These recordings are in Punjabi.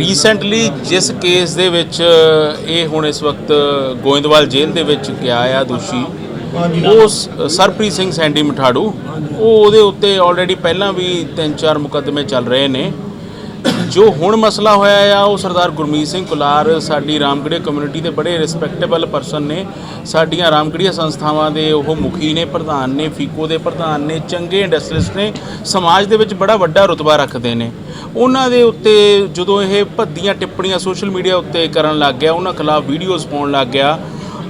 ਰੀਸੈਂਟਲੀ ਜਿਸ ਕੇਸ ਦੇ ਵਿੱਚ ਇਹ ਹੁਣ ਇਸ ਵਕਤ ਗੋਇੰਦਵਾਲ ਜੇਲ੍ਹ ਦੇ ਵਿੱਚ ਗਿਆ ਆ, ਦੋਸ਼ੀ, ਉਹ ਸਰਪ੍ਰੀਤ ਸਿੰਘ ਸੈਂਡੀ ਮਠਾੜੂ, ਉਹ ਉਹਦੇ ਉੱਤੇ ਆਲਰੇਡੀ ਪਹਿਲਾਂ ਵੀ ਤਿੰਨ ਚਾਰ ਮੁਕੱਦਮੇ ਚੱਲ ਰਹੇ ਨੇ। ਜੋ ਹੁਣ ਮਸਲਾ ਹੋਇਆ ਆ, ਉਹ ਸਰਦਾਰ ਗੁਰਮੀਤ ਸਿੰਘ ਕੁਲਾਰ ਸਾਡੀ ਰਾਮਗੜੀਆ ਕਮਿਊਨਿਟੀ ਦੇ ਬੜੇ ਰਿਸਪੈਕਟੇਬਲ ਪਰਸਨ ਨੇ। ਸਾਡੀਆਂ ਰਾਮਗੜੀਆ ਸੰਸਥਾਵਾਂ ਦੇ ਉਹ ਮੁਖੀ ਨੇ, ਪ੍ਰਧਾਨ ਨੇ, ਫੀਕੋ ਦੇ ਪ੍ਰਧਾਨ ਨੇ, ਚੰਗੇ ਇੰਡਸਟਰੀਸ ਨੇ। ਸਮਾਜ ਦੇ ਵਿੱਚ ਬੜਾ ਵੱਡਾ ਰੁਤਬਾ ਰੱਖਦੇ ਨੇ। ਉਹਨਾਂ ਦੇ ਉੱਤੇ ਜਦੋਂ ਇਹ ਭੱਦੀਆਂ ਟਿੱਪਣੀਆਂ ਸੋਸ਼ਲ ਮੀਡੀਆ ਉੱਤੇ ਕਰਨ ਲੱਗ ਗਿਆ, ਉਹਨਾਂ ਖਿਲਾਫ ਵੀਡੀਓਜ਼ ਪਾਉਣ ਲੱਗ ਗਿਆ,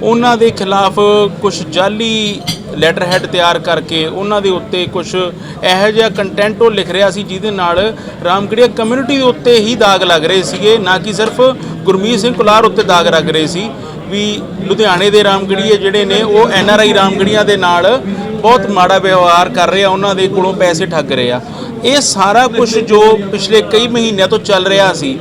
ਉਹਨਾਂ ਦੇ ਖਿਲਾਫ ਕੁਝ ਜਾਲੀ ਲੈਟਰ ਹੈਡ ਤਿਆਰ ਕਰਕੇ ਉਹਨਾਂ ਦੇ ਉੱਤੇ ਕੁਝ ਇਹੋ ਜਿਹਾ ਕੰਟੈਂਟ ਉਹ ਲਿਖ ਰਿਹਾ ਸੀ ਜਿਹਦੇ ਨਾਲ ਰਾਮਗੜੀਆ ਕਮਿਊਨਿਟੀ ਦੇ ਉੱਤੇ ਹੀ ਦਾਗ ਲੱਗ ਰਹੇ ਸੀਗੇ, ਨਾ ਕਿ ਸਿਰਫ ਗੁਰਮੀਤ ਸਿੰਘ ਕੁਲਾਰ ਉੱਤੇ ਦਾਗ ਲੱਗ ਰਹੇ ਸੀ ਵੀ ਲੁਧਿਆਣੇ ਦੇ ਰਾਮਗੜੀਏ ਜਿਹੜੇ ਨੇ ਉਹ ਐਨ ਆਰ ਆਈ ਰਾਮਗੜੀਆਂ ਦੇ ਨਾਲ ਬਹੁਤ ਮਾੜਾ ਵਿਵਹਾਰ ਕਰ ਰਹੇ ਆ, ਉਹਨਾਂ ਦੇ ਕੋਲੋਂ ਪੈਸੇ ਠੱਗ ਰਹੇ ਆ। ਇਹ ਸਾਰਾ ਕੁਝ ਜੋ ਪਿਛਲੇ ਕਈ ਮਹੀਨਿਆਂ ਤੋਂ ਚੱਲ ਰਿਹਾ ਸੀ,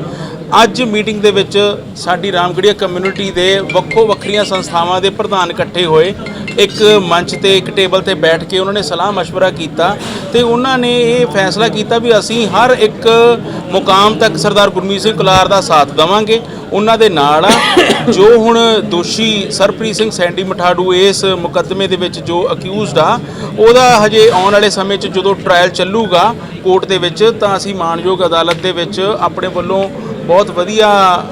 ਅੱਜ ਮੀਟਿੰਗ ਦੇ ਵਿੱਚ ਸਾਡੀ ਰਾਮਗੜੀਆ ਕਮਿਊਨਿਟੀ ਦੇ ਵੱਖੋ ਵੱਖਰੀਆਂ ਸੰਸਥਾਵਾਂ ਦੇ ਪ੍ਰਧਾਨ ਇਕੱਠੇ ਹੋਏ। ਇੱਕ ਮੰਚ ਤੇ, ਇੱਕ ਟੇਬਲ ਤੇ ਬੈਠ ਕੇ ਉਹਨਾਂ ਨੇ ਸਲਾਹ مشਵਰਾ ਕੀਤਾ ਤੇ ਉਹਨਾਂ ਨੇ ਇਹ ਫੈਸਲਾ ਕੀਤਾ ਵੀ ਅਸੀਂ ਹਰ ਇੱਕ ਮੁਕਾਮ ਤੱਕ ਸਰਦਾਰ ਗੁਰਮੀਤ ਸਿੰਘ ਕੁਲਾਰ ਦਾ ਸਾਥ ਦੇਵਾਂਗੇ, ਉਹਨਾਂ ਦੇ ਨਾਲ ਜੋ ਹੁਣ ਦੋਸ਼ੀ ਸਰਪ੍ਰੀਤ ਸਿੰਘ ਸੈਂਡੀ ਮਠਾੜੂ ਇਸ ਮੁਕੱਦਮੇ ਦੇ ਵਿੱਚ ਜੋ ਅਕਿਊਜ਼ਡ ਆ, ਉਹਦਾ ਹਜੇ ਆਉਣ ਵਾਲੇ ਸਮੇਂ 'ਚ ਜਦੋਂ ਟ੍ਰਾਇਲ ਚੱਲੂਗਾ ਕੋਰਟ ਦੇ ਵਿੱਚ, ਤਾਂ ਅਸੀਂ ਮਾਨਯੋਗ ਅਦਾਲਤ ਦੇ ਵਿੱਚ ਆਪਣੇ ਵੱਲੋਂ ਬਹੁਤ ਵਧੀਆ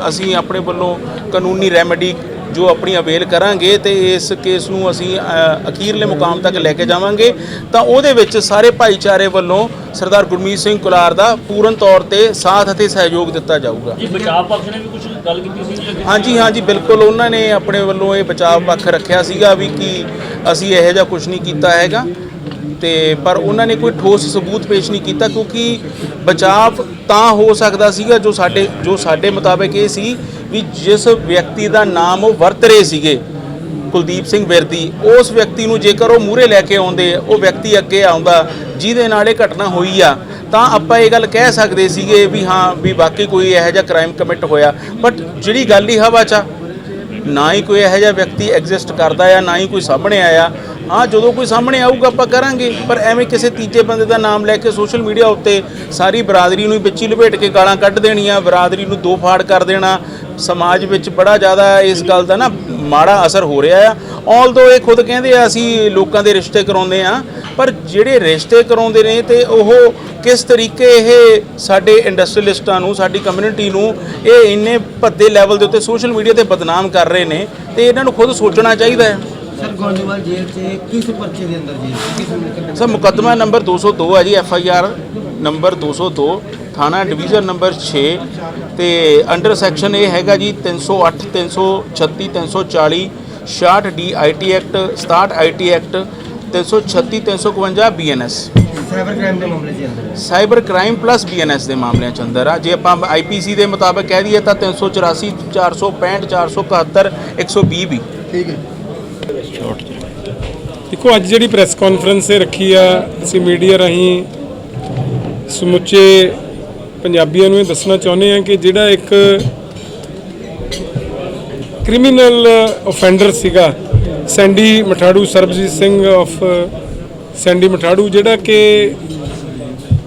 ਅਸੀਂ ਆਪਣੇ ਵੱਲੋਂ ਕਾਨੂੰਨੀ ਰੈਮੇਡੀ ਜੋ ਆਪਣੀ ਅਵੇਲ ਕਰਾਂਗੇ ਤੇ ਇਸ ਕੇਸ ਨੂੰ ਅਸੀਂ ਅਖੀਰਲੇ ਮੁਕਾਮ ਤੱਕ ਲੈ ਕੇ ਜਾਵਾਂਗੇ ਤਾਂ ਉਹਦੇ ਵਿੱਚ ਸਾਰੇ ਭਾਈਚਾਰੇ ਵੱਲੋਂ ਸਰਦਾਰ ਗੁਰਮੀਤ ਸਿੰਘ ਕੁਲਾਰ ਦਾ ਪੂਰਨ ਤੌਰ ਤੇ ਸਾਥ ਅਤੇ ਸਹਿਯੋਗ ਦਿੱਤਾ ਜਾਊਗਾ ਜੀ ਬਚਾਅ ਪਕਸ਼ ਨੇ ਵੀ ਕੁਝ ਗੱਲ ਕੀਤੀ ਸੀ? ਹਾਂਜੀ ਹਾਂਜੀ ਬਿਲਕੁਲ ਉਹਨਾਂ ਨੇ ਆਪਣੇ ਵੱਲੋਂ ਇਹ ਬਚਾਅ ਪੱਖ ਰੱਖਿਆ ਸੀਗਾ ਵੀ ਕਿ ਅਸੀਂ ਇਹੋ ਜਿਹਾ ਕੁਝ ਨਹੀਂ ਕੀਤਾ ਹੈਗਾ ਤੇ ਪਰ ਉਹਨਾਂ ਨੇ ਕੋਈ ਠੋਸ ਸਬੂਤ ਪੇਸ਼ ਨਹੀਂ ਕੀਤਾ ਕਿਉਂਕਿ ਬਚਾਅ ਤਾਂ ਹੋ ਸਕਦਾ ਸੀਗਾ ਜੋ ਸਾਡੇ ਜੋ ਸਾਡੇ ਮੁਤਾਬਕ ਇਹ ਸੀ ਵੀ ਜਿਸ ਵਿਅਕਤੀ ਦਾ ਨਾਮ ਉਹ ਵਰਤ ਰਹੇ ਸੀਗੇ, ਕੁਲਦੀਪ ਸਿੰਘ ਵਿਰਦੀ ਉਸ ਵਿਅਕਤੀ ਨੂੰ ਜੇਕਰ ਉਹ ਮੂਹਰੇ ਲੈ ਕੇ ਆਉਂਦੇ, ਉਹ ਵਿਅਕਤੀ ਅੱਗੇ ਆਉਂਦਾ, ਜਿਹਦੇ ਨਾਲ ਇਹ ਘਟਨਾ ਹੋਈ ਆ, ਤਾਂ ਆਪਾਂ ਇਹ ਗੱਲ ਕਹਿ ਸਕਦੇ ਸੀਗੇ ਵੀ ਹਾਂ, ਵੀ ਵਾਕਈ ਕੋਈ ਇਹੋ ਜਿਹਾ ਕ੍ਰਾਈਮ ਕਮਿਟ ਹੋਇਆ। ਬਟ ਜਿਹੜੀ ਗੱਲ ਹੀ ਹਵਾ 'ਚ ਆ ਨਾ ਹੀ ਕੋਈ ਇਹੋ ਜਿਹਾ ਵਿਅਕਤੀ ਐਗਜ਼ਿਸਟ ਕਰਦਾ ਆ, ਨਾ ਹੀ ਕੋਈ ਸਾਹਮਣੇ ਆਇਆ। ਹਾਂ, ਜਦੋਂ ਕੋਈ ਸਾਹਮਣੇ ਆਊਗਾ, ਆਪਾਂ ਕਰਾਂਗੇ। ਪਰ ਐਵੇਂ ਕਿਸੇ ਤੀਜੇ ਬੰਦੇ ਦਾ ਨਾਮ ਲੈ ਕੇ ਸੋਸ਼ਲ ਮੀਡੀਆ ਉੱਤੇ ਸਾਰੀ ਬਰਾਦਰੀ ਨੂੰ ਵਿੱਚ ਹੀ ਲਪੇਟ ਕੇ ਗਾਲਾਂ ਕੱਢ ਦੇਣੀਆਂ, ਬਰਾਦਰੀ ਨੂੰ ਦੋ ਫਾੜ ਕਰ ਦੇਣਾ ਸਮਾਜ ਵਿੱਚ ਬੜਾ ਜ਼ਿਆਦਾ ਇਸ ਗੱਲ ਦਾ ਨਾ ਮਾੜਾ ਅਸਰ ਹੋ ਰਿਹਾ ਆ। ਆਲਦੋ ਇਹ ਖੁਦ ਕਹਿੰਦੇ ਆ ਅਸੀਂ ਲੋਕਾਂ ਦੇ ਰਿਸ਼ਤੇ ਕਰਾਉਂਦੇ ਆ ਪਰ ਜਿਹੜੇ ਰਿਸ਼ਤੇ ਕਰਾਉਂਦੇ ਨੇ ਤੇ ਉਹ ਕਿਸ ਤਰੀਕੇ ਇਹ ਸਾਡੇ ਇੰਡਸਟਰੀਲਿਸਟਾਂ ਨੂੰ ਸਾਡੀ ਕਮਿਊਨਿਟੀ ਨੂੰ ਇਹ ਇੰਨੇ ਭੱਦੇ ਲੈਵਲ ਦੇ ਉੱਤੇ ਸੋਸ਼ਲ ਮੀਡੀਆ ਤੇ ਬਦਨਾਮ ਕਰ ਰਹੇ ਨੇ ਤੇ ਇਹਨਾਂ ਨੂੰ ਖੁਦ ਸੋਚਣਾ ਚਾਹੀਦਾ ਹੈ। ਸਰ ਗੋਂਦਵਾਲ ਜੇਲ੍ਹ 'ਚ ਕਿਸ ਪਰਚੇ ਦੇ ਅੰਦਰ ਜੀ ਸਰ ਮੁਕੱਦਮਾ ਨੰਬਰ 202 ਹੈ ਜੀ ਐਫ ਆਈ ਆਰ ਨੰਬਰ 202 ਥਾਣਾ ਡਿਵੀਜ਼ਨ ਨੰਬਰ 6 ਤੇ ਅੰਡਰ ਸੈਕਸ਼ਨ ਇਹ ਹੈਗਾ ਜੀ 308 336 340 66 D I T act 67 I T act 336 351 B N S cyber crime ਦੇ ਮਾਮਲੇ 'ਚ ਅੰਦਰ ਸਾਈਬਰ ਕ੍ਰਾਈਮ ਪਲੱਸ ਬੀਐਨਐਸ ਦੇ ਮਾਮਲਿਆਂ ਚ ਅੰਦਰ ਆ। ਜੇ ਆਪਾਂ ਆਈਪੀਸੀ ਦੇ ਮੁਤਾਬਕ ਕਹਿ ਦਈਏ ਤਾਂ 384 465 471 120 ਵੀ। ਠੀਕ ਹੈ। ਦੇਖੋ ਅੱਜ ਜਿਹੜੀ ਪ੍ਰੈਸ ਕਾਨਫਰੰਸ ਇਹ ਰੱਖੀ ਆ ਅਸੀਂ ਮੀਡੀਆ ਰਾਹੀਂ ਸਮੁੱਚੇ ਪੰਜਾਬੀਆਂ ਨੂੰ ਇਹ ਦੱਸਣਾ ਚਾਹੁੰਦੇ ਆ ਕਿ ਜਿਹੜਾ ਇੱਕ ਕ੍ਰਿਮੀਨਲ ਆਫੈਂਡਰ ਸੀਗਾ, Sandy Matharu, Sarabjit Singh of Sandy Matharu, ਜਿਹੜਾ ਕਿ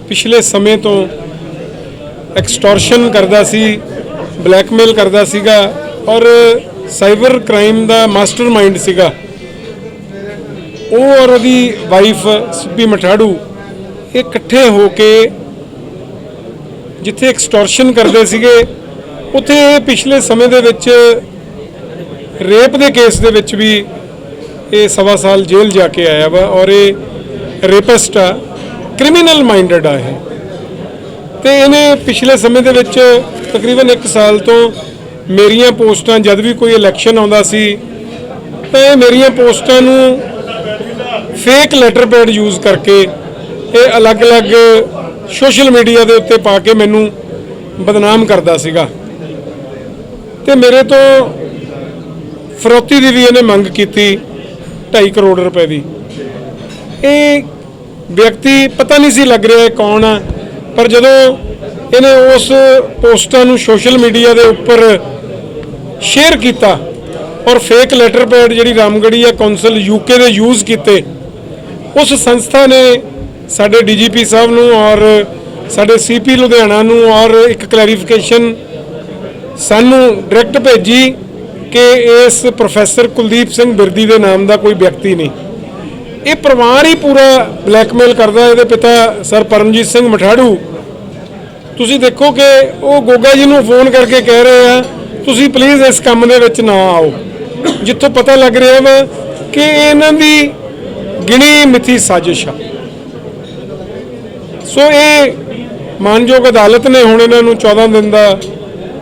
ਪਿਛਲੇ ਸਮੇਂ ਤੋਂ ਐਕਸਟੋਰਸ਼ਨ ਕਰਦਾ ਸੀ ਬਲੈਕਮੇਲ ਕਰਦਾ ਸੀਗਾ ਔਰ ਸਾਈਬਰ ਕ੍ਰਾਈਮ ਦਾ ਮਾਸਟਰਮਾਈਂਡ ਸੀਗਾ। ਉਹ ਔਰ ਉਹਦੀ ਵਾਈਫ ਸਿੱਪੀ ਮਠਾੜੂ, ਇਹ ਇਕੱਠੇ ਹੋ ਕੇ ਜਿੱਥੇ ਐਕਸਟੋਰਸ਼ਨ ਕਰਦੇ ਸੀਗੇ, ਉੱਥੇ ਇਹ ਪਿਛਲੇ ਸਮੇਂ ਦੇ ਵਿੱਚ ਰੇਪ ਦੇ ਕੇਸ ਦੇ ਵਿੱਚ ਵੀ ਇਹ ਸਵਾ ਸਾਲ ਜੇਲ੍ਹ ਜਾ ਕੇ ਆਇਆ ਵਾ ਔਰ ਇਹ ਰੇਪਿਸਟ ਆ ਕ੍ਰਿਮੀਨਲ ਮਾਈਂਡਡ ਆ ਇਹ। ਤੇ ਇਹਨੇ ਪਿਛਲੇ ਸਮੇਂ ਦੇ ਵਿੱਚ ਤਕਰੀਬਨ 1 ਸਾਲ ਤੋਂ ਮੇਰੀਆਂ ਪੋਸਟਾਂ, ਜਦ ਵੀ ਕੋਈ ਇਲੈਕਸ਼ਨ ਆਉਂਦਾ ਸੀ, ਤਾਂ ਇਹ ਮੇਰੀਆਂ ਪੋਸਟਾਂ ਨੂੰ ਫੇਕ ਲੈਟਰ ਪੈਡ ਯੂਜ਼ ਕਰਕੇ ਇਹ ਅਲੱਗ-ਅਲੱਗ ਸੋਸ਼ਲ ਮੀਡੀਆ ਦੇ ਉੱਤੇ ਪਾ ਕੇ ਮੈਨੂੰ ਬਦਨਾਮ ਕਰਦਾ ਸੀਗਾ। ਤੇ ਮੇਰੇ ਤੋਂ ਫਰੋਤੀ ਦੀ ਵੀ ਇਹਨੇ ਮੰਗ ਕੀਤੀ 2.5 ਕਰੋੜ ਰੁਪਏ ਦੀ। ਇਹ ਵਿਅਕਤੀ ਪਤਾ ਨਹੀਂ ਸੀ ਲੱਗ ਰਿਹਾ ਇਹ ਕੌਣ ਆ, ਪਰ ਜਦੋਂ ਇਹਨੇ ਉਸ ਪੋਸਟਾਂ ਨੂੰ ਸੋਸ਼ਲ ਮੀਡੀਆ ਦੇ ਉੱਪਰ ਸ਼ੇਅਰ ਕੀਤਾ ਔਰ ਫੇਕ ਲੈਟਰ ਪੈਡ ਜਿਹੜੀ ਰਾਮਗੜੀਆ ਕੌਂਸਲ ਯੂਕੇ ਦੇ ਯੂਜ਼ ਕੀਤੇ, ਉਸ ਸੰਸਥਾ ਨੇ ਸਾਡੇ ਡੀਜੀਪੀ ਸਾਹਿਬ ਨੂੰ ਔਰ ਸਾਡੇ ਸੀਪੀ ਲੁਧਿਆਣਾ ਨੂੰ ਔਰ ਇੱਕ ਕਲੈਰੀਫਿਕੇਸ਼ਨ ਸਾਨੂੰ ਡਾਇਰੈਕਟ ਭੇਜੀ ਕਿ ਇਸ ਪ੍ਰੋਫੈਸਰ ਕੁਲਦੀਪ ਸਿੰਘ ਬਿਰਦੀ ਦੇ ਨਾਮ ਦਾ ਕੋਈ ਵਿਅਕਤੀ ਨਹੀਂ। ਇਹ ਪਰਿਵਾਰ ਹੀ ਪੂਰਾ ਬਲੈਕਮੇਲ ਕਰਦਾ, ਇਹਦੇ ਪਿਤਾ ਸਰ ਪਰਮਜੀਤ ਸਿੰਘ ਮਠਾੜੂ। ਤੁਸੀਂ ਦੇਖੋ ਕਿ ਉਹ ਗੋਗਾ ਜੀ ਨੂੰ ਫੋਨ ਕਰਕੇ ਕਹਿ ਰਹੇ ਆ, ਤੁਸੀਂ ਪਲੀਜ਼ ਇਸ ਕੰਮ ਦੇ ਵਿੱਚ ਨਾ ਆਓ। ਜਿੱਥੋਂ ਪਤਾ ਲੱਗ ਰਿਹਾ ਵਾ ਕਿ ਇਹਨਾਂ ਦੀ ਗਿਣੀ ਮਿਥੀ ਸਾਜ਼ਿਸ਼ ਆ। ਸੋ ਇਹ ਮਾਨਯੋਗ ਅਦਾਲਤ ਨੇ ਹੁਣ ਇਹਨਾਂ ਨੂੰ 14 ਦਿਨ ਦਾ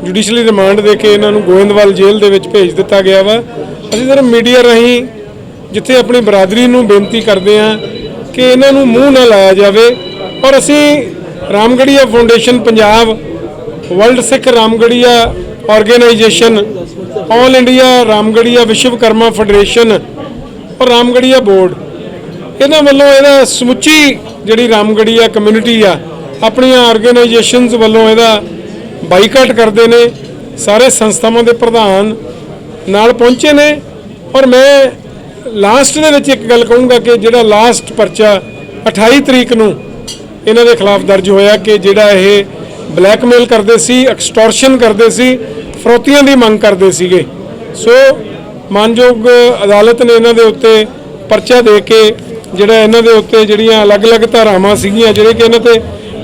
ਜੁਡੀਸ਼ੀਅਲੀ ਰਿਮਾਂਡ ਦੇ ਕੇ ਇਹਨਾਂ ਨੂੰ ਗੋਇੰਦਵਾਲ ਜੇਲ੍ਹ ਦੇ ਵਿੱਚ ਭੇਜ ਦਿੱਤਾ ਗਿਆ ਵਾ। ਅਸੀਂ ਸਿਰਫ ਮੀਡੀਆ ਰਾਹੀਂ ਜਿੱਥੇ ਆਪਣੀ ਬਰਾਦਰੀ ਨੂੰ ਬੇਨਤੀ ਕਰਦੇ ਹਾਂ ਕਿ ਇਹਨਾਂ ਨੂੰ ਮੂੰਹ ਨਾ ਲਾਇਆ ਜਾਵੇ। ਔਰ ਅਸੀਂ Ramgarhia foundation Punjab world Sikh Ramgarhia organisation all India Ramgarhia Vishwakarma federation ਔਰ ਰਾਮਗੜੀਆ ਬੋਰਡ ਇਹਨਾਂ ਵੱਲੋਂ ਇਹਦਾ ਸਮੁੱਚੀ ਜਿਹੜੀ ਰਾਮਗੜੀਆ ਕਮਿਊਨਿਟੀ ਆ, ਆਪਣੀਆਂ ਆਰਗੇਨਾਈਜੇਸ਼ਨਸ ਵੱਲੋਂ ਇਹਦਾ ਬਾਈਕਾਟ ਕਰਦੇ ਨੇ, ਸਾਰੇ ਸੰਸਥਾਵਾਂ ਦੇ ਪ੍ਰਧਾਨ ਨਾਲ ਪਹੁੰਚੇ ਨੇ। ਔਰ ਮੈਂ ਲਾਸਟ ਦੇ ਵਿੱਚ ਇੱਕ ਗੱਲ ਕਹੂੰਗਾ ਕਿ ਜਿਹੜਾ ਲਾਸਟ ਪਰਚਾ 28 ਤਰੀਕ ਨੂੰ ਇਹਨਾਂ ਦੇ ਖਿਲਾਫ ਦਰਜ ਹੋਇਆ ਕਿ ਜਿਹੜਾ ਇਹ ਬਲੈਕਮੇਲ ਕਰਦੇ ਸੀ ਐਕਸਟੋਰਸ਼ਨ ਕਰਦੇ ਸੀ, ਫਰੋਤੀਆਂ ਦੀ ਮੰਗ ਕਰਦੇ ਸੀਗੇ। ਸੋ ਮਾਨਯੋਗ ਅਦਾਲਤ ਨੇ ਇਹਨਾਂ ਦੇ ਉੱਤੇ ਪਰਚਾ ਦੇ ਕੇ ਜਿਹੜਾ ਇਹਨਾਂ ਦੇ ਉੱਤੇ ਜਿਹੜੀਆਂ ਅਲੱਗ-ਅਲੱਗ ਧਾਰਾਵਾਂ ਸੀਗੀਆਂ, ਜਿਹੜੇ ਕਿ ਇਹਨਾਂ ਤੇ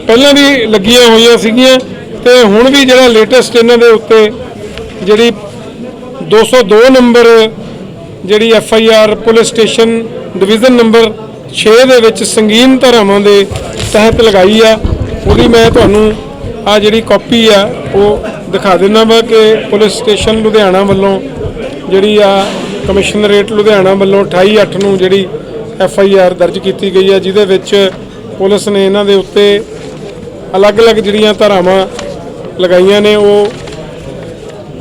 ਪਹਿਲਾਂ ਵੀ ਲੱਗੀਆਂ ਹੋਈਆਂ ਸੀਗੀਆਂ ਤੇ ਹੁਣ ਵੀ ਜਿਹੜਾ ਲੇਟੈਸਟ ਇਹਨਾਂ ਦੇ ਉੱਤੇ ਜਿਹੜੀ 202 ਨੰਬਰ ਜਿਹੜੀ F I R police station division number 6 ਦੇ ਵਿੱਚ ਸੰਗੀਨ ਧਾਰਾਵਾਂ ਦੇ ਤਹਿਤ ਲਗਾਈ ਆ, ਉਹਦੀ ਮੈਂ ਤੁਹਾਨੂੰ ਆ ਜਿਹੜੀ ਕਾਪੀ ਆ, ਉਹ ਦਿਖਾ ਦਿੰਦਾ ਵਾ ਕਿ ਪੁਲਿਸ ਸਟੇਸ਼ਨ ਲੁਧਿਆਣਾ ਵੱਲੋਂ ਜਿਹੜੀ ਆ ਕਮਿਸ਼ਨਰੇਟ ਲੁਧਿਆਣਾ ਵੱਲੋਂ 28 8 ਨੂੰ ਜਿਹੜੀ ਐਫ ਆਈ ਆਰ ਦਰਜ ਕੀਤੀ ਗਈ ਹੈ, ਜਿਹਦੇ ਵਿੱਚ ਪੁਲਿਸ ਨੇ ਇਹਨਾਂ ਦੇ ਉੱਤੇ ਅਲੱਗ-ਅਲੱਗ ਜਿਹੜੀਆਂ ਧਾਰਾਵਾਂ ਲਗਾਈਆਂ ਨੇ, ਉਹ